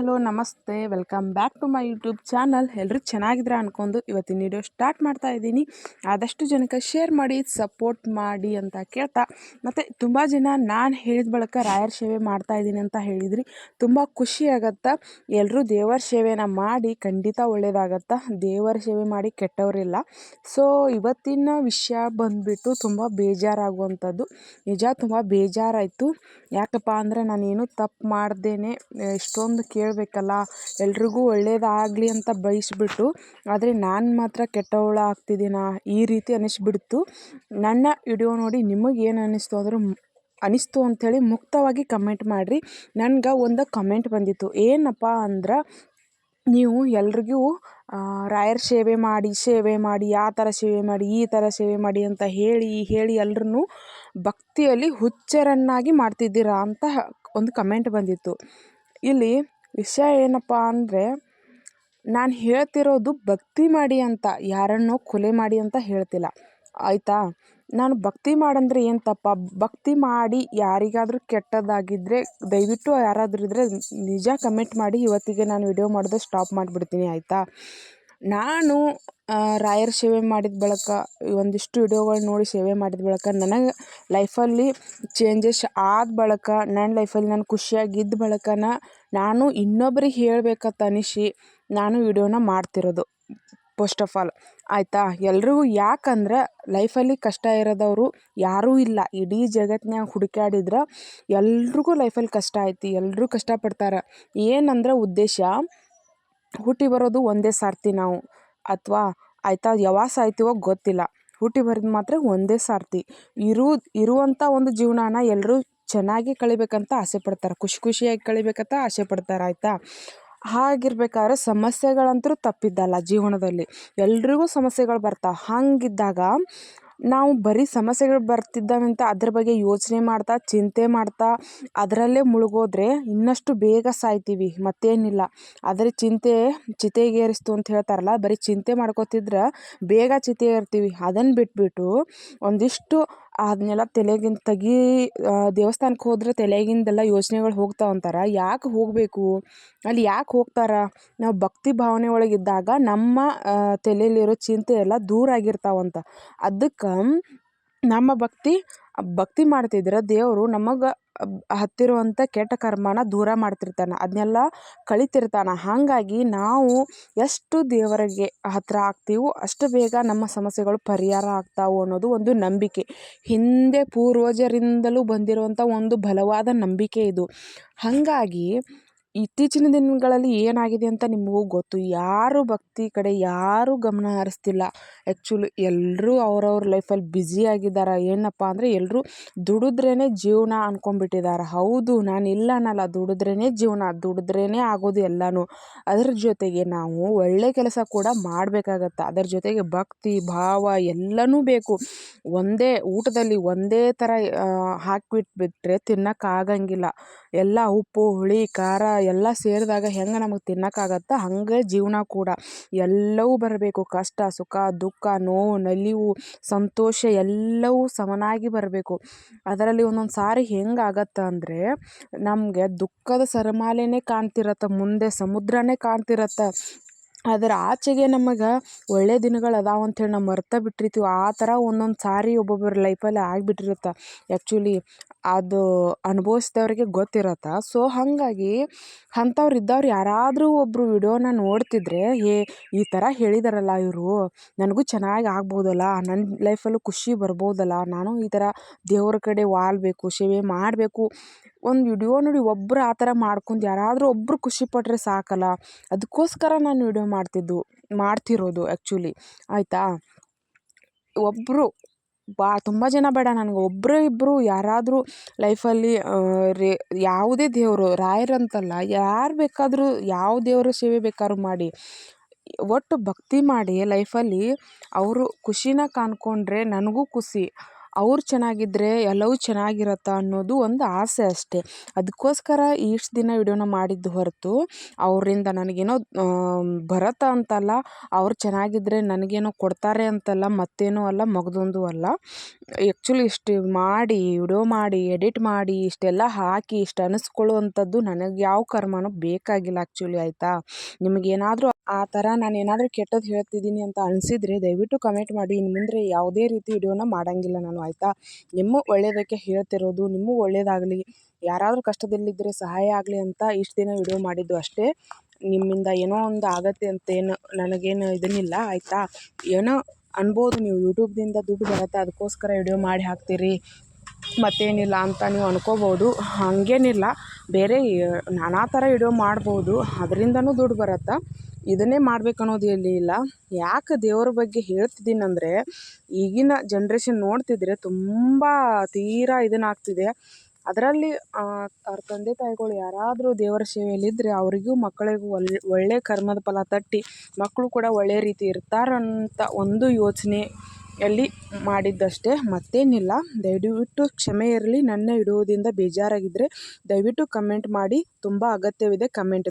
Hello, ನಮಸ್ತೆ. Welcome back to my YouTube channel. ಎಲ್ಲರೂ ಚೆನ್ನಾಗಿದ್ರೆ ಅಂದ್ಕೊಂಡು ಇವತ್ತಿನ ವಿಡಿಯೋ ಸ್ಟಾರ್ಟ್ ಮಾಡ್ತಾ ಇದ್ದೀನಿ. ಆದಷ್ಟು ಜನಕ್ಕೆ ಶೇರ್ ಮಾಡಿ, ಸಪೋರ್ಟ್ ಮಾಡಿ ಅಂತ ಕೇಳ್ತಾ, ಮತ್ತು ತುಂಬ ಜನ ನಾನು ಹೇಳಿದ ಬಳಿಕ ರಾಯರ ಸೇವೆ ಮಾಡ್ತಾ ಇದ್ದೀನಿ ಅಂತ ಹೇಳಿದ್ರಿ. ತುಂಬ ಖುಷಿ ಆಗತ್ತಾ? ಎಲ್ಲರೂ ದೇವರ ಸೇವೆನ ಮಾಡಿ ಖಂಡಿತ ಒಳ್ಳೆಯದಾಗತ್ತಾ ದೇವರ ಸೇವೆ ಮಾಡಿ ಕೆಟ್ಟವರಿಲ್ಲ. ಸೊ ಇವತ್ತಿನ ವಿಷಯ ಬಂದುಬಿಟ್ಟು ತುಂಬ ಬೇಜಾರಾಗುವಂಥದ್ದು. ನಿಜ, ತುಂಬ ಬೇಜಾರಾಯಿತು. ಯಾಕಪ್ಪ ಅಂದರೆ ನಾನೇನು ತಪ್ಪು ಮಾಡ್ದೇನೆ ಇಷ್ಟೊಂದು ಕೇಳಬೇಕಲ್ಲ ಎಲ್ರಿಗೂ ಒಳ್ಳೆಯದಾಗ್ಲಿ ಅಂತ ಬಯಸಿಬಿಟ್ಟು, ಆದರೆ ನಾನು ಮಾತ್ರ ಕೆಟ್ಟವಳು ಆಗ್ತಿದ್ದೀನಾ? ಈ ರೀತಿ ಅನ್ನಿಸ್ಬಿಡ್ತು ನನ್ನ ವಿಡಿಯೋ ನೋಡಿ ನಿಮಗೆ ಏನು ಅನ್ನಿಸ್ತು ಅಂದ್ರೆ ಅನಿಸ್ತು ಅಂಥೇಳಿ ಮುಕ್ತವಾಗಿ ಕಮೆಂಟ್ ಮಾಡಿರಿ. ನನ್ಗೆ ಒಂದು ಕಮೆಂಟ್ ಬಂದಿತ್ತು. ಏನಪ್ಪ ಅಂದ್ರೆ, ನೀವು ಎಲ್ರಿಗೂ ರಾಯರ್ ಸೇವೆ ಮಾಡಿ ಸೇವೆ ಮಾಡಿ, ಆ ಥರ ಸೇವೆ ಮಾಡಿ, ಈ ಥರ ಸೇವೆ ಮಾಡಿ ಅಂತ ಹೇಳಿ ಹೇಳಿ ಎಲ್ಲರನ್ನೂ ಭಕ್ತಿಯಲ್ಲಿ ಹುಚ್ಚರನ್ನಾಗಿ ಮಾಡ್ತಿದ್ದೀರಾ ಅಂತ ಒಂದು ಕಮೆಂಟ್ ಬಂದಿತ್ತು. ಇಲ್ಲಿ ವಿಷಯ ಏನಪ್ಪ ಅಂದರೆ, ನಾನು ಹೇಳ್ತಿರೋದು ಭಕ್ತಿ ಮಾಡಿ ಅಂತ, ಯಾರನ್ನೋ ಕೊಲೆ ಮಾಡಿ ಅಂತ ಹೇಳ್ತಿಲ್ಲ. ಆಯಿತಾ? ನಾನು ಭಕ್ತಿ ಮಾಡಂದ್ರೆ ಏನು ತಪ್ಪ? ಭಕ್ತಿ ಮಾಡಿ ಯಾರಿಗಾದರೂ ಕೆಟ್ಟದ್ದಾಗಿದ್ದರೆ ದಯವಿಟ್ಟು ಯಾರಾದರೂ ಇದ್ದರೆ ನಿಜ ಕಮೆಂಟ್ ಮಾಡಿ ಇವತ್ತಿಗೆ ನಾನು ವಿಡಿಯೋ ಮಾಡೋದು ಸ್ಟಾಪ್ ಮಾಡಿಬಿಡ್ತೀನಿ, ಆಯಿತಾ? ನಾನು ರಾಯರ ಸೇವೆ ಮಾಡಿದ ಬಳಿಕ, ಒಂದಿಷ್ಟು ವಿಡಿಯೋಗಳು ನೋಡಿ ಸೇವೆ ಮಾಡಿದ ಬಳಿಕ ನನಗೆ ಲೈಫಲ್ಲಿ ಚೇಂಜಸ್ ಆದ ಬಳಿಕ ನನ್ನ ಲೈಫಲ್ಲಿ ನಾನು ಖುಷಿಯಾಗಿದ್ದ ಬಳಿಕನ ನಾನು ಇನ್ನೊಬ್ಬರಿಗೆ ಹೇಳ್ಬೇಕಂತ ಅನಿಸಿ ನಾನು ವಿಡಿಯೋನ ಮಾಡ್ತಿರೋದು ಫಸ್ಟ್ ಆಫ್ ಆಲ್ ಆಯಿತಾ? ಎಲ್ರಿಗೂ ಯಾಕಂದ್ರೆ ಲೈಫಲ್ಲಿ ಕಷ್ಟ ಇರೋದವರು ಯಾರೂ ಇಲ್ಲ. ಇಡೀ ಜಗತ್ತಿನಾಗ ಹುಡುಕಾಡಿದ್ರೆ ಎಲ್ರಿಗೂ ಲೈಫಲ್ಲಿ ಕಷ್ಟ ಐತಿ ಎಲ್ಲರೂ ಕಷ್ಟಪಡ್ತಾರೆ ಏನಂದ್ರೆ ಉದ್ದೇಶ ಹುಟ್ಟಿ ಬರೋದು ಒಂದೇ ಸಾರ್ತಿ ನಾವು. ಅಥವಾ ಆಯಿತಾ, ಯಾವಾಗ ಸಾಯ್ತೀವೋ ಗೊತ್ತಿಲ್ಲ. ಹುಟ್ಟಿ ಬರೋದು ಮಾತ್ರ ಒಂದೇ ಸಾರ್ತಿ. ಇರು ಇರುವಂಥ ಒಂದು ಜೀವನಾನ ಎಲ್ಲರೂ ಚೆನ್ನಾಗಿ ಕಳಿಬೇಕಂತ ಆಸೆ ಪಡ್ತಾರೆ. ಖುಷಿ ಖುಷಿಯಾಗಿ ಕಳಿಬೇಕಂತ ಆಸೆ ಪಡ್ತಾರೆ, ಆಯಿತಾ? ಹಾಗಿರ್ಬೇಕಾದ್ರೆ ಸಮಸ್ಯೆಗಳಂತೂ ತಪ್ಪಿದ್ದಲ್ಲ ಜೀವನದಲ್ಲಿ. ಎಲ್ರಿಗೂ ಸಮಸ್ಯೆಗಳು ಬರ್ತಾವೆ. ಹಾಗಿದ್ದಾಗ ನಾವು ಬರೀ ಸಮಸ್ಯೆಗಳು ಬರ್ತಿದ್ದಾವಂತ ಅದ್ರ ಬಗ್ಗೆ ಯೋಚನೆ ಮಾಡ್ತಾ, ಚಿಂತೆ ಮಾಡ್ತಾ, ಅದರಲ್ಲೇ ಮುಳುಗೋದ್ರೆ ಇನ್ನಷ್ಟು ಬೇಗ ಸಾಯ್ತೀವಿ, ಮತ್ತೇನಿಲ್ಲ. ಆದರೆ ಚಿಂತೆ ಚಿತೆಗೇರಿಸ್ತು ಅಂತ ಹೇಳ್ತಾರಲ್ಲ, ಬರೀ ಚಿಂತೆ ಮಾಡ್ಕೋತಿದ್ರೆ ಬೇಗ ಚಿತೆ ಅದನ್ನು ಬಿಟ್ಬಿಟ್ಟು ಒಂದಿಷ್ಟು ಅದನ್ನೆಲ್ಲ ತಲೆಗಿಂದ ತೆಗಿ ದೇವಸ್ಥಾನಕ್ಕೆ ಹೋದ್ರೆ ತಲೆಗಿಂದೆಲ್ಲ ಯೋಚನೆಗಳು ಹೋಗ್ತಾವೆ ಅಂತಾರ. ಯಾಕೆ ಹೋಗಬೇಕು? ಅಲ್ಲಿ ಯಾಕೆ ಹೋಗ್ತಾರೆ? ನಾವು ಭಕ್ತಿ ಭಾವನೆ ಒಳಗಿದ್ದಾಗ ನಮ್ಮ ತಲೆಯಲ್ಲಿರೋ ಚಿಂತೆ ಎಲ್ಲ ದೂರ ಆಗಿರ್ತಾವಂತ. ಅದಕ್ಕೆ ನಮ್ಮ ಭಕ್ತಿ ಭಕ್ತಿ ಮಾಡ್ತಿದ್ರೆ ದೇವರು ನಮಗೆ ಹತ್ತಿರುವಂಥ ಕೆಟ್ಟ ಕರ್ಮನ ದೂರ ಮಾಡ್ತಿರ್ತಾನೆ ಅದನ್ನೆಲ್ಲ ಕಳಿತಿರ್ತಾನೆ. ಹಾಗಾಗಿ ನಾವು ಎಷ್ಟು ದೇವರಿಗೆ ಹತ್ತಿರ ಆಗ್ತೀವೋ ಅಷ್ಟು ಬೇಗ ನಮ್ಮ ಸಮಸ್ಯೆಗಳು ಪರಿಹಾರ ಆಗ್ತಾವೆ ಅನ್ನೋದು ಒಂದು ನಂಬಿಕೆ. ಹಿಂದೆ ಪೂರ್ವಜರಿಂದಲೂ ಬಂದಿರುವಂಥ ಒಂದು ಬಲವಾದ ನಂಬಿಕೆ ಇದು. ಹಾಗಾಗಿ ಇತ್ತೀಚಿನ ದಿನಗಳಲ್ಲಿ ಏನಾಗಿದೆ ಅಂತ ನಿಮಗೂ ಗೊತ್ತು. ಯಾರು ಭಕ್ತಿ ಕಡೆ ಯಾರೂ ಗಮನ ಹರಿಸ್ತಿಲ್ಲ. ಆ್ಯಕ್ಚುಲಿ ಎಲ್ಲರೂ ಅವ್ರವ್ರ ಲೈಫಲ್ಲಿ ಬ್ಯುಸಿ ಆಗಿದ್ದಾರೆ. ಏನಪ್ಪ ಅಂದರೆ ಎಲ್ಲರೂ ದುಡಿದ್ರೇ ಜೀವನ ಅಂದ್ಕೊಂಡ್ಬಿಟ್ಟಿದ್ದಾರೆ ಹೌದು, ನಾನು ಇಲ್ಲ ಅನ್ನಲ್ಲ. ದುಡಿದ್ರೇ ಜೀವನ ದುಡಿದ್ರೇ ಆಗೋದು ಎಲ್ಲನೂ. ಅದರ ಜೊತೆಗೆ ನಾವು ಒಳ್ಳೆ ಕೆಲಸ ಕೂಡ ಮಾಡಬೇಕಾಗತ್ತೆ. ಅದರ ಜೊತೆಗೆ ಭಕ್ತಿ, ಭಾವ ಎಲ್ಲನೂ ಬೇಕು. ಒಂದೇ ಊಟದಲ್ಲಿ ಒಂದೇ ಥರ ಹಾಕಿಬಿಟ್ಬಿಟ್ರೆ ತಿನ್ನೋಕ್ಕಾಗಂಗಿಲ್ಲ. ಎಲ್ಲ ಉಪ್ಪು, ಹುಳಿ, ಖಾರ ಎಲ್ಲ ಸೇರಿದಾಗ ಹೆಂಗೆ ನಮಗೆ ತಿನ್ನೋಕ್ಕಾಗತ್ತೆ? ಹಾಗೆ ಜೀವನ ಕೂಡ. ಎಲ್ಲವೂ ಬರಬೇಕು. ಕಷ್ಟ, ಸುಖ, ದುಃಖ, ನೋವು, ನಲಿವು, ಸಂತೋಷ ಎಲ್ಲವೂ ಸಮನಾಗಿ ಬರಬೇಕು. ಅದರಲ್ಲಿ ಒಂದೊಂದು ಸಾರಿ ಹೆಂಗೆ ಆಗತ್ತೆ ಅಂದರೆ, ನಮಗೆ ದುಃಖದ ಸರಮಾಲೆನೇ ಕಾಣ್ತಿರತ್ತೆ, ಮುಂದೆ ಸಮುದ್ರನೇ ಕಾಣ್ತಿರತ್ತೆ. ಅದರ ಆಚೆಗೆ ನಮಗೆ ಒಳ್ಳೆಯ ದಿನಗಳು ಅದಾವ ಅಂಥೇಳಿ ನಾವು ಮರ್ತ ಬಿಟ್ಟಿರ್ತೀವಿ. ಆ ಥರ ಒಂದೊಂದು ಸಾರಿ ಒಬ್ಬೊಬ್ಬರ ಲೈಫಲ್ಲಿ ಆಗಿಬಿಟ್ಟಿರುತ್ತೆ. ಆ್ಯಕ್ಚುಲಿ ಅದು ಅನುಭವಿಸಿದವರಿಗೆ ಗೊತ್ತಿರತ್ತೆ. ಸೊ ಹಾಗಾಗಿ ಅಂಥವ್ರು ಇದ್ದವ್ರು ಯಾರಾದರೂ ಒಬ್ಬರು ವಿಡಿಯೋನ ನೋಡ್ತಿದ್ರೆ ಏ ಈ ಥರ ಹೇಳಿದಾರಲ್ಲ ಇವರು. ನನಗೂ ಚೆನ್ನಾಗಿ ಆಗ್ಬೋದಲ್ಲ. ನನ್ನ ಲೈಫಲ್ಲೂ ಖುಷಿ ಬರ್ಬೋದಲ್ಲ. ನಾನು ಈ ಥರ ದೇವ್ರ ಕಡೆ ವಾಲಬೇಕು ಸೇವೆ ಮಾಡಬೇಕು. ಒಂದು ವಿಡಿಯೋ ನೋಡಿ ಒಬ್ರು ಆ ಥರ ಮಾಡ್ಕೊಂಡು ಯಾರಾದರೂ ಒಬ್ಬರು ಖುಷಿಪಟ್ಟರೆ ಸಾಕಲ್ಲ. ಅದಕ್ಕೋಸ್ಕರ ನಾನು ವಿಡಿಯೋ ಮಾಡ್ತಿದ್ದು, ಮಾಡ್ತಿರೋದು ಆ್ಯಕ್ಚುಲಿ ಆಯಿತಾ? ಒಬ್ಬರು ಬಾ, ತುಂಬ ಜನ ಬೇಡ ನನಗೆ. ಒಬ್ಬರು ಇಬ್ಬರು ಯಾರಾದರೂ ಲೈಫಲ್ಲಿ ರೇ, ಯಾವುದೇ ದೇವರು ರಾಯರಂತಲ್ಲ ಯಾರು ಬೇಕಾದರೂ ಯಾವ ದೇವರ ಸೇವೆ ಬೇಕಾದ್ರೂ ಮಾಡಿ, ಒಟ್ಟು ಭಕ್ತಿ ಮಾಡಿ ಲೈಫಲ್ಲಿ ಅವರು ಖುಷಿನ ಕಾಣ್ಕೊಂಡ್ರೆ ನನಗೂ ಖುಷಿ. ಅವ್ರು ಚೆನ್ನಾಗಿದ್ರೆ ಎಲ್ಲವೂ ಚೆನ್ನಾಗಿರತ್ತೆ ಅನ್ನೋದು ಒಂದು ಆಸೆ ಅಷ್ಟೇ. ಅದಕ್ಕೋಸ್ಕರ ಇಷ್ಟು ದಿನ ವಿಡಿಯೋನ ಮಾಡಿದ್ದು ಹೊರತು ಅವರಿಂದ ನನಗೇನೋ ಬರತ್ತೆ ಅಂತಲ್ಲ, ಅವ್ರು ಚೆನ್ನಾಗಿದ್ರೆ ನನಗೇನೋ ಕೊಡ್ತಾರೆ ಅಂತಲ್ಲ, ಮತ್ತೇನೂ ಅಲ್ಲ, ಮಗದೊಂದು ಅಲ್ಲ. ಆ್ಯಕ್ಚುಲಿ ಇಷ್ಟು ಮಾಡಿ, ವಿಡಿಯೋ ಮಾಡಿ, ಎಡಿಟ್ ಮಾಡಿ, ಇಷ್ಟೆಲ್ಲ ಹಾಕಿ, ಇಷ್ಟು ಅನಿಸ್ಕೊಳ್ಳುವಂಥದ್ದು ನನಗೆ ಯಾವ ಕರ್ಮನೂ ಬೇಕಾಗಿಲ್ಲ ಆ್ಯಕ್ಚುಲಿ ಆಯಿತಾ? ನಿಮಗೇನಾದರೂ ಆ ಥರ ನಾನು ಏನಾದರೂ ಕೆಟ್ಟದ್ದು ಹೇಳ್ತಿದ್ದೀನಿ ಅಂತ ಅನಿಸಿದರೆ ದಯವಿಟ್ಟು ಕಮೆಂಟ್ ಮಾಡಿ. ಇನ್ನು ಮುಂದೆ ಯಾವುದೇ ರೀತಿ ವಿಡಿಯೋನ ಮಾಡೋಂಗಿಲ್ಲ ನಾನು. ಆಯಿತಾ? ನಿಮ್ಮ ಒಳ್ಳೆಯದಕ್ಕೆ ಹೇಳ್ತಿರೋದು, ನಿಮಗೂ ಒಳ್ಳೆಯದಾಗಲಿ ಯಾರಾದರೂ ಕಷ್ಟದಲ್ಲಿದ್ದರೆ ಸಹಾಯ ಆಗಲಿ ಅಂತ ಇಷ್ಟು ದಿನ ವಿಡಿಯೋ ಮಾಡಿದ್ದು ಅಷ್ಟೇ. ನಿಮ್ಮಿಂದ ಏನೋ ಒಂದು ಆಗತ್ತೆ ಅಂತೇನು, ನನಗೇನು ಇದನ್ನಿಲ್ಲ, ಆಯಿತಾ? ಏನೋ ಅನ್ಬೋದು, ನೀವು ಯೂಟ್ಯೂಬ್ದಿಂದ ದುಡ್ಡು ಬರುತ್ತೆ, ಅದಕ್ಕೋಸ್ಕರ ವಿಡಿಯೋ ಮಾಡಿ ಹಾಕ್ತೀರಿ. ಮತ್ತೇನಿಲ್ಲ ಅಂತ ನೀವು ಅನ್ಕೋಬೋದು. ಹಾಗೇನಿಲ್ಲ. ಬೇರೆ, ನಾನಾ ಥರ ವಿಡಿಯೋ ಮಾಡ್ಬೋದು. ಅದರಿಂದನೂ ದುಡ್ಡು ಬರುತ್ತೆ? ಇದನ್ನೇ ಮಾಡ್ಬೇಕು ಅನ್ನೋದು ಎಲ್ಲಿ ಇಲ್ಲ. ಯಾಕೆ ದೇವ್ರ ಬಗ್ಗೆ ಹೇಳ್ತಿದ್ದೀನಿ ಅಂದರೆ ಈಗಿನ ಜನ್ರೇಷನ್ ನೋಡ್ತಿದ್ರೆ ತುಂಬ ತೀರಾ ಇದನ್ನಾಗ್ತಿದೆ ಅದರಲ್ಲಿ ಅವ್ರ ತಂದೆ ತಾಯಿಗಳು ಯಾರಾದರೂ ದೇವರ ಸೇವೆಯಲ್ಲಿದ್ದರೆ ಅವರಿಗೂ ಮಕ್ಕಳಿಗೂ ಒಳ್ಳೆ ಒಳ್ಳೆ ಕರ್ಮದ ಫಲ ತಟ್ಟಿ ಮಕ್ಕಳು ಕೂಡ ಒಳ್ಳೆಯ ರೀತಿ ಇರ್ತಾರಂತ ಒಂದು ಯೋಚನೆಯಲ್ಲಿ ಮಾಡಿದ್ದಷ್ಟೇ ಮತ್ತೇನಿಲ್ಲ. ದಯವಿಟ್ಟು ಕ್ಷಮೆ ಇರಲಿ. ನನ್ನ ಇಡುವುದಿಂದ ಬೇಜಾರಾಗಿದ್ದರೆ ದಯವಿಟ್ಟು ಕಮೆಂಟ್ ಮಾಡಿ. ತುಂಬ ಅಗತ್ಯವಿದೆ ಕಮೆಂಟ್